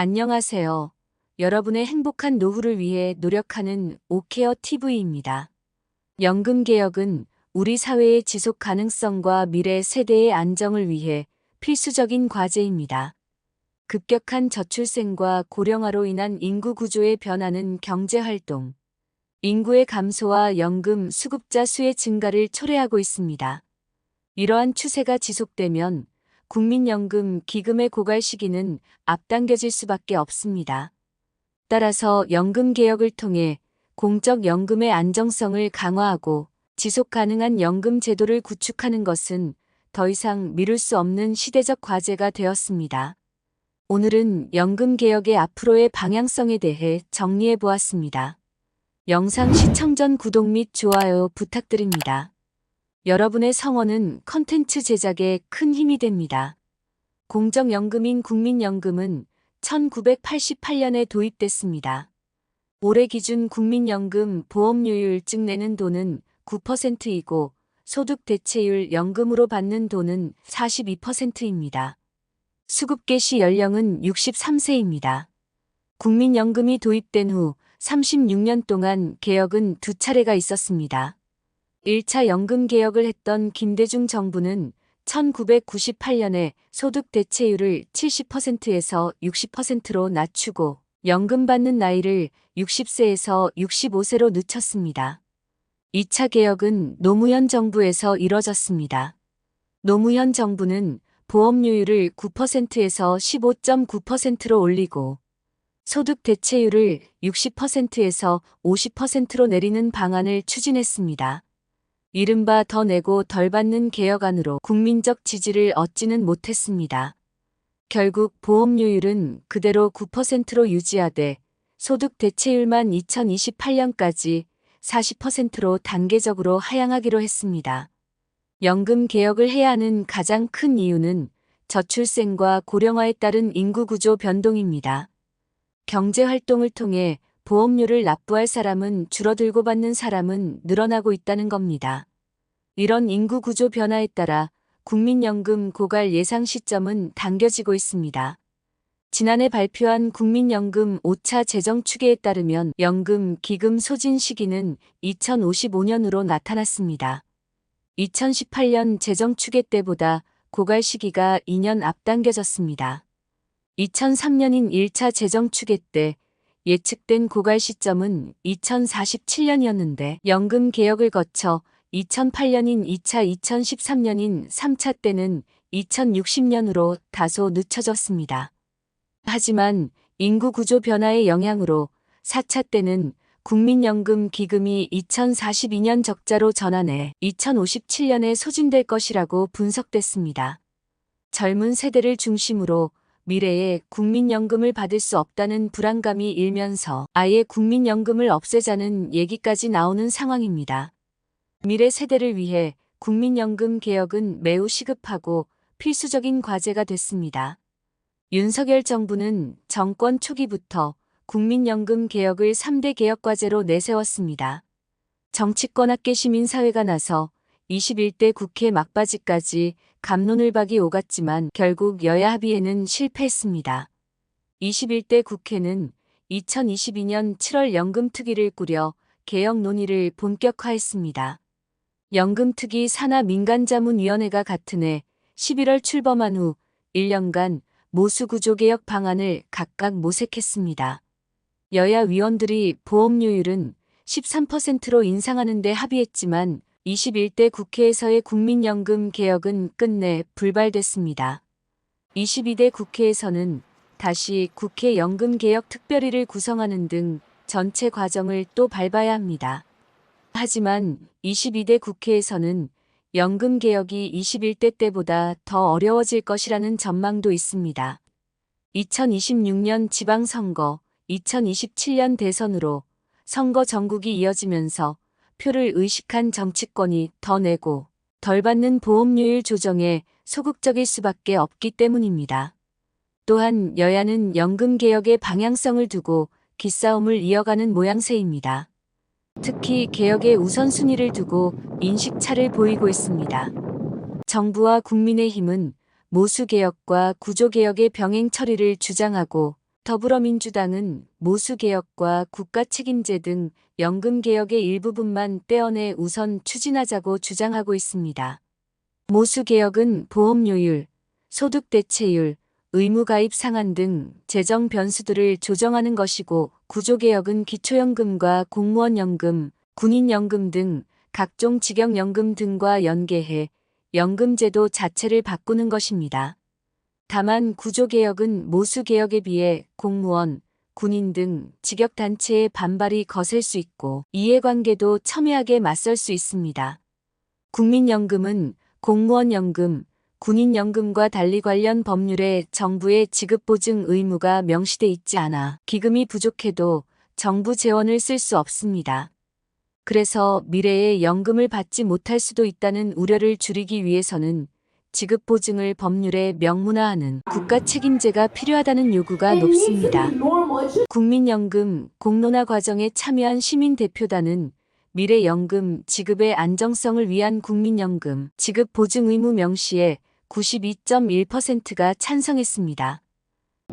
안녕하세요. 여러분의 행복한 노후를 위해 노력하는 오케어 TV입니다. 연금 개혁은 우리 사회의 지속 가능성과 미래 세대의 안정을 위해 필수적인 과제입니다. 급격한 저출생과 고령화로 인한 인구 구조의 변화는 경제 활동, 인구의 감소와 연금 수급자 수의 증가를 초래하고 있습니다. 이러한 추세가 지속되면 국민연금 기금의 고갈 시기는 앞당겨질 수밖에 없습니다. 따라서 연금 개혁을 통해 공적 연금의 안정성을 강화하고 지속 가능한 연금 제도를 구축하는 것은 더 이상 미룰 수 없는 시대적 과제가 되었습니다. 오늘은 연금 개혁의 앞으로의 방향성에 대해 정리해 보았습니다. 영상 시청 전 구독 및 좋아요 부탁드립니다. 여러분의 성원은 컨텐츠 제작에 큰 힘이 됩니다. 공적연금인 국민연금은 1988년에 도입됐습니다. 올해 기준 국민연금 보험료율 증 내는 돈은 9%이고 소득 대체율 연금으로 받는 돈은 42%입니다. 수급 개시 연령은 63세입니다. 국민연금이 도입된 후 36년 동안 개혁은 두 차례가 있었습니다. 1차 연금 개혁을 했던 김대중 정부는 1998년에 소득 대체율을 70%에서 60%로 낮추고 연금 받는 나이를 60세에서 65세로 늦췄습니다. 2차 개혁은 노무현 정부에서 이뤄졌습니다. 노무현 정부는 보험료율을 9%에서 15.9%로 올리고 소득 대체율을 60%에서 50%로 내리는 방안을 추진했습니다. 이른바 더 내고 덜 받는 개혁안으로 국민적 지지를 얻지는 못했습니다. 결국 보험료율은 그대로 9%로 유지하되 소득 대체율만 2028년까지 40%로 단계적으로 하향하기로 했습니다. 연금 개혁을 해야 하는 가장 큰 이유는 저출생과 고령화에 따른 인구 구조 변동입니다. 경제 활동을 통해 보험료를 납부할 사람은 줄어들고 받는 사람은 늘어나고 있다는 겁니다. 이런 인구 구조 변화에 따라 국민연금 고갈 예상 시점은 당겨지고 있습니다. 지난해 발표한 국민연금 5차 재정 추계에 따르면 연금 기금 소진 시기는 2055년으로 나타났습니다. 2018년 재정 추계 때보다 고갈 시기가 2년 앞당겨졌습니다. 2003년인 1차 재정 추계 때 예측된 고갈 시점은 2047년이었는데 연금 개혁을 거쳐 2008년인 2차 2013년인 3차 때는 2060년으로 다소 늦춰졌습니다. 하지만 인구 구조 변화의 영향으로 4차 때는 국민연금 기금이 2042년 적자로 전환해 2057년에 소진될 것이라고 분석됐습니다. 젊은 세대를 중심으로 미래에 국민연금을 받을 수 없다는 불안감이 일면서 아예 국민연금을 없애자는 얘기까지 나오는 상황입니다. 미래 세대를 위해 국민연금 개혁은 매우 시급하고 필수적인 과제가 됐습니다. 윤석열 정부는 정권 초기부터 국민연금 개혁을 3대 개혁 과제로 내세웠습니다. 정치권 학계 시민사회가 나서 21대 국회 막바지까지 감론을 박이 오갔지만 결국 여야 합의에는 실패했습니다. 21대 국회는 2022년 7월 연금특위를 꾸려 개혁 논의를 본격화했습니다. 연금특위 산하 민간자문위원회가 같은 해 11월 출범한 후 1년간 모수구조개혁 방안을 각각 모색했습니다. 여야 위원들이 보험료율은 13%로 인상하는 데 합의했지만 21대 국회에서의 국민연금 개혁은 끝내 불발됐습니다. 22대 국회에서는 다시 국회 연금개혁 특별위를 구성하는 등 전체 과정을 또 밟아야 합니다. 하지만 22대 국회에서는 연금 개혁이 21대 때보다 더 어려워질 것이라는 전망도 있습니다. 2026년 지방선거, 2027년 대선으로 선거 전국이 이어지면서 표를 의식한 정치권이 더 내고 덜 받는 보험료율 조정에 소극적일 수밖에 없기 때문입니다. 또한 여야는 연금 개혁의 방향성을 두고 기싸움을 이어가는 모양새입니다. 특히 개혁의 우선순위를 두고 인식차를 보이고 있습니다. 정부와 국민의힘은 모수개혁과 구조개혁의 병행 처리를 주장하고 더불어민주당은 모수개혁과 국가책임제 등 연금개혁의 일부분만 떼어내 우선 추진하자고 주장하고 있습니다. 모수개혁은 보험료율, 소득대체율, 의무가입 상한 등 재정 변수들을 조정하는 것이고 구조개혁은 기초연금과 공무원연금, 군인연금 등 각종 직영연금 등과 연계해 연금제도 자체를 바꾸는 것입니다. 다만 구조개혁은 모수개혁에 비해 공무원, 군인 등 직역단체의 반발이 거셀 수 있고 이해관계도 첨예하게 맞설 수 있습니다. 국민연금은 공무원연금, 군인연금과 달리 관련 법률에 정부의 지급보증 의무가 명시돼 있지 않아 기금이 부족해도 정부 재원을 쓸 수 없습니다. 그래서 미래에 연금을 받지 못할 수도 있다는 우려를 줄이기 위해서는 지급 보증을 법률에 명문화하는 국가 책임제가 필요하다는 요구가 높습니다. 국민연금 공론화 과정에 참여한 시민 대표단은 미래연금 지급의 안정성을 위한 국민연금 지급 보증 의무 명시에 92.1%가 찬성했습니다.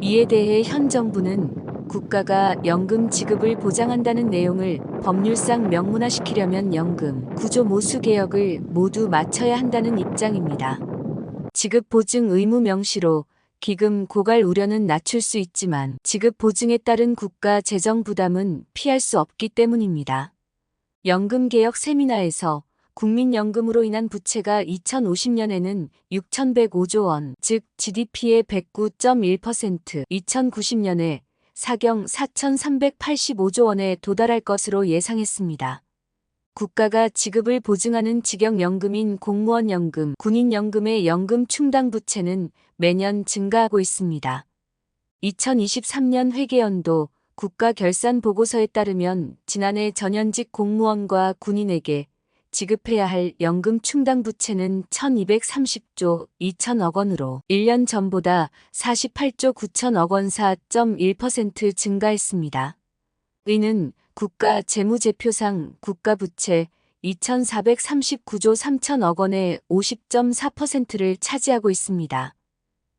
이에 대해 현 정부는 국가가 연금 지급을 보장한다는 내용을 법률상 명문화시키려면 연금 구조 모수 개혁을 모두 마쳐야 한다는 입장입니다. 지급 보증 의무 명시로 기금 고갈 우려는 낮출 수 있지만 지급 보증에 따른 국가 재정 부담은 피할 수 없기 때문입니다. 연금 개혁 세미나에서 국민연금으로 인한 부채가 2050년에는 6,105조 원, 즉 GDP의 109.1%, 2090년에 사경 4,385조 원에 도달할 것으로 예상했습니다. 국가가 지급을 보증하는 직영연금인 공무원연금, 군인연금의 연금 충당 부채는 매년 증가하고 있습니다. 2023년 회계연도 국가 결산 보고서에 따르면 지난해 전현직 공무원과 군인에게 지급해야 할 연금 충당 부채는 1230조 2천억 원으로 1년 전보다 48조 9천억 원 4.1% 증가했습니다. 이는 국가 재무제표상 국가부채 2,439조 3천억 원의 50.4%를 차지하고 있습니다.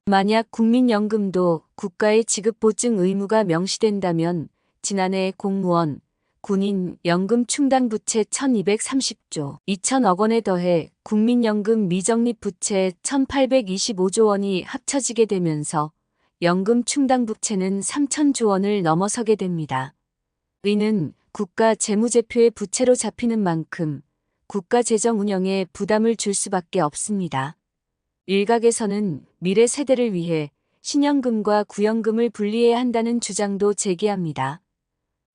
만약 국민연금도 국가의 지급보증 의무가 명시된다면 지난해 공무원, 군인 연금 충당 부채 1230조 2천억 원에 더해 국민연금 미적립 부채 1825조 원이 합쳐지게 되면서 연금 충당 부채는 3천조 원을 넘어서게 됩니다. 이는 국가 재무제표의 부채로 잡히는 만큼 국가 재정 운영에 부담을 줄 수밖에 없습니다. 일각에서는 미래 세대를 위해 신연금과 구연금을 분리해야 한다는 주장도 제기합니다.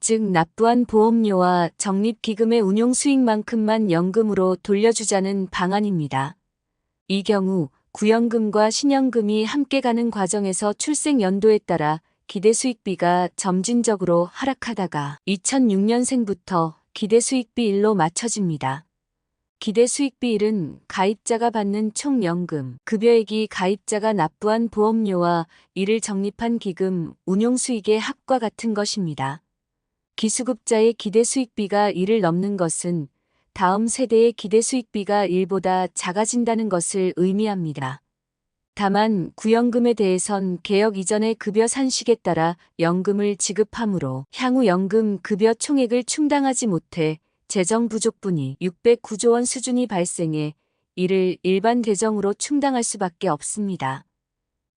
즉 납부한 보험료와 적립기금의 운용 수익만큼만 연금으로 돌려주자는 방안입니다. 이 경우 구연금과 신연금이 함께 가는 과정에서 출생 연도에 따라 기대 수익비가 점진적으로 하락하다가 2006년생부터 기대 수익비 1로 맞춰집니다. 기대 수익비 1은 가입자가 받는 총 연금, 급여액이 가입자가 납부한 보험료와 이를 적립한 기금, 운용 수익의 합과 같은 것입니다. 기수급자의 기대 수익비가 이를 넘는 것은 다음 세대의 기대 수익비가 1보다 작아진다는 것을 의미합니다. 다만 구연금에 대해선 개혁 이전의 급여 산식에 따라 연금을 지급하므로 향후 연금 급여 총액을 충당하지 못해 재정 부족분이 609조 원 수준이 발생해 이를 일반 대정으로 충당할 수밖에 없습니다.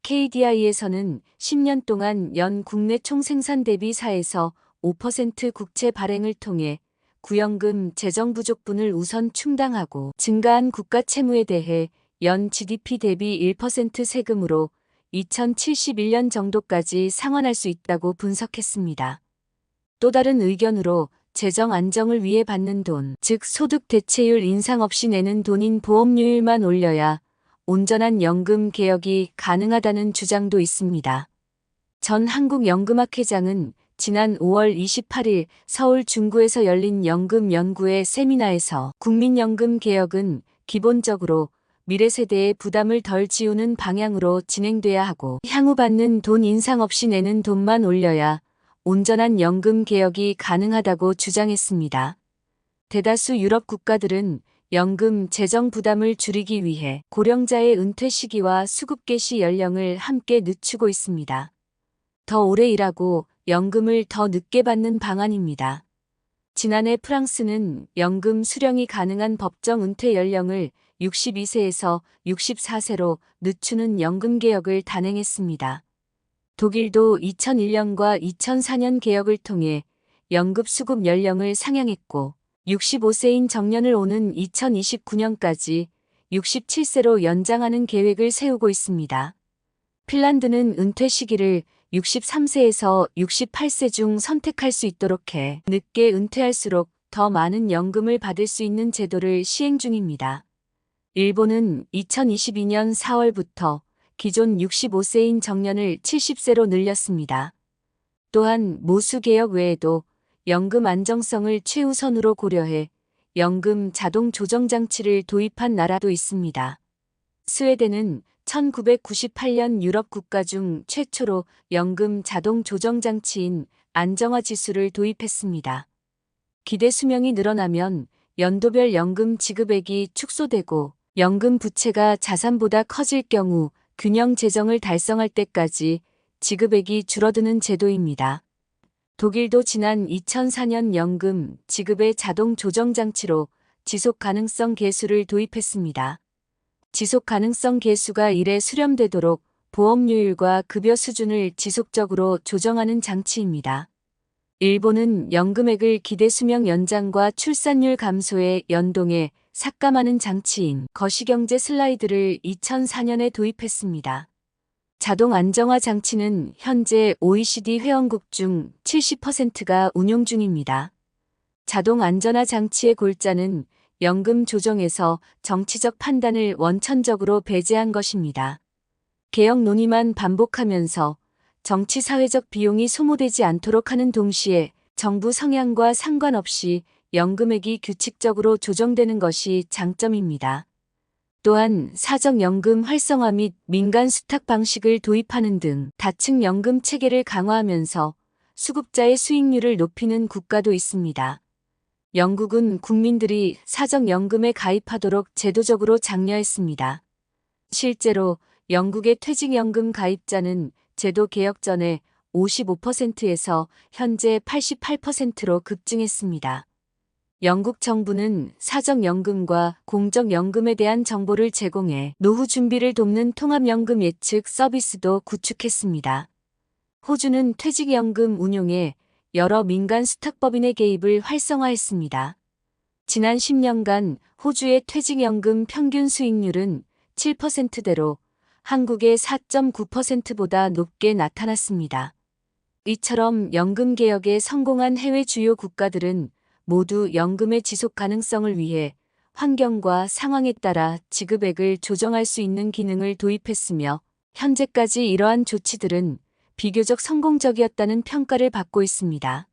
KDI에서는 10년 동안 연 국내 총생산 대비 4에서 5% 국채 발행을 통해 구연금 재정 부족분을 우선 충당하고 증가한 국가 채무에 대해 연 GDP 대비 1% 세금으로 2071년 정도까지 상환할 수 있다고 분석했습니다. 또 다른 의견으로 재정 안정을 위해 받는 돈, 즉 소득 대체율 인상 없이 내는 돈인 보험료율만 올려야 온전한 연금 개혁이 가능하다는 주장도 있습니다. 전 한국연금학회장은 지난 5월 28일 서울 중구에서 열린 연금 연구회 세미나에서 국민연금 개혁은 기본적으로 미래 세대의 부담을 덜 지우는 방향으로 진행돼야 하고 향후 받는 돈 인상 없이 내는 돈만 올려야 온전한 연금 개혁이 가능하다고 주장했습니다. 대다수 유럽 국가들은 연금 재정 부담을 줄이기 위해 고령자의 은퇴 시기와 수급 개시 연령을 함께 늦추고 있습니다. 더 오래 일하고 연금을 더 늦게 받는 방안입니다. 지난해 프랑스는 연금 수령이 가능한 법정 은퇴 연령을 62세에서 64세로 늦추는 연금 개혁을 단행했습니다. 독일도 2001년과 2004년 개혁을 통해 연금 수급 연령을 상향했고 65세인 정년을 오는 2029년까지 67세로 연장하는 계획을 세우고 있습니다. 핀란드는 은퇴 시기를 63세에서 68세 중 선택할 수 있도록 해 늦게 은퇴할수록 더 많은 연금을 받을 수 있는 제도를 시행 중입니다. 일본은 2022년 4월부터 기존 65세인 정년을 70세로 늘렸습니다. 또한 모수 개혁 외에도 연금 안정성을 최우선으로 고려해 연금 자동 조정 장치를 도입한 나라도 있습니다. 스웨덴은 1998년 유럽 국가 중 최초로 연금 자동 조정 장치인 안정화 지수를 도입했습니다. 기대 수명이 늘어나면 연도별 연금 지급액이 축소되고 연금 부채가 자산보다 커질 경우 균형 재정을 달성할 때까지 지급액이 줄어드는 제도입니다. 독일도 지난 2004년 연금 지급의 자동 조정 장치로 지속 가능성 계수를 도입했습니다. 지속 가능성 계수가 1에 수렴되도록 보험료율과 급여 수준을 지속적으로 조정하는 장치입니다. 일본은 연금액을 기대 수명 연장과 출산율 감소에 연동해 삭감하는 장치인 거시경제 슬라이드를 2004년에 도입했습니다. 자동 안정화 장치는 현재 OECD 회원국 중 70%가 운용 중입니다. 자동 안전화 장치의 골자는 연금 조정에서 정치적 판단을 원천적으로 배제한 것입니다. 개혁 논의만 반복하면서 정치 사회적 비용이 소모되지 않도록 하는 동시에 정부 성향과 상관없이 연금액이 규칙적으로 조정되는 것이 장점입니다. 또한 사적연금 활성화 및 민간 수탁 방식을 도입하는 등 다층 연금 체계를 강화하면서 수급자의 수익률을 높이는 국가도 있습니다. 영국은 국민들이 사적연금에 가입하도록 제도적으로 장려했습니다. 실제로 영국의 퇴직연금 가입자는 제도 개혁 전에 55%에서 현재 88%로 급증했습니다. 영국 정부는 사적연금과 공적연금에 대한 정보를 제공해 노후 준비를 돕는 통합연금 예측 서비스도 구축했습니다. 호주는 퇴직연금 운용에 여러 민간 수탁법인의 개입을 활성화했습니다. 지난 10년간 호주의 퇴직연금 평균 수익률은 7%대로 한국의 4.9%보다 높게 나타났습니다. 이처럼 연금 개혁에 성공한 해외 주요 국가들은 모두 연금의 지속 가능성을 위해 환경과 상황에 따라 지급액을 조정할 수 있는 기능을 도입했으며 현재까지 이러한 조치들은 비교적 성공적이었다는 평가를 받고 있습니다.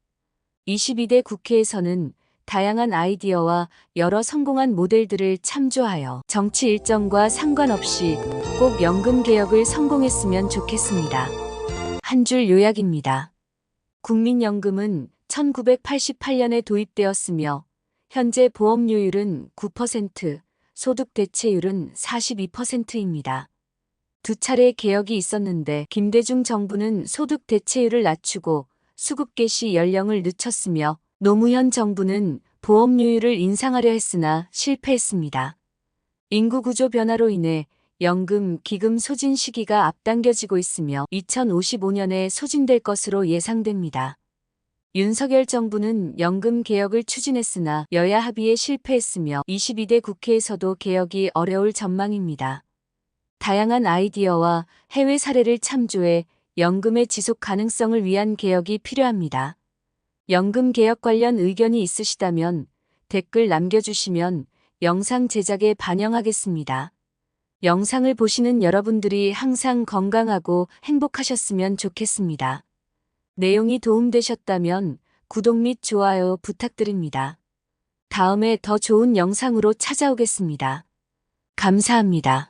22대 국회에서는 다양한 아이디어와 여러 성공한 모델들을 참조하여 정치 일정과 상관없이 꼭 연금 개혁을 성공했으면 좋겠습니다. 한 줄 요약입니다. 국민연금은 1988년에 도입되었으며 현재 보험료율은 9%, 소득 대체율은 42%입니다. 두 차례 개혁이 있었는데 김대중 정부는 소득 대체율을 낮추고 수급 개시 연령을 늦췄으며 노무현 정부는 보험료율을 인상하려 했으나 실패했습니다. 인구 구조 변화로 인해 연금, 기금 소진 시기가 앞당겨지고 있으며 2055년에 소진될 것으로 예상됩니다. 윤석열 정부는 연금 개혁을 추진했으나 여야 합의에 실패했으며 22대 국회에서도 개혁이 어려울 전망입니다. 다양한 아이디어와 해외 사례를 참조해 연금의 지속 가능성을 위한 개혁이 필요합니다. 연금 개혁 관련 의견이 있으시다면 댓글 남겨주시면 영상 제작에 반영하겠습니다. 영상을 보시는 여러분들이 항상 건강하고 행복하셨으면 좋겠습니다. 내용이 도움되셨다면 구독 및 좋아요 부탁드립니다. 다음에 더 좋은 영상으로 찾아오겠습니다. 감사합니다.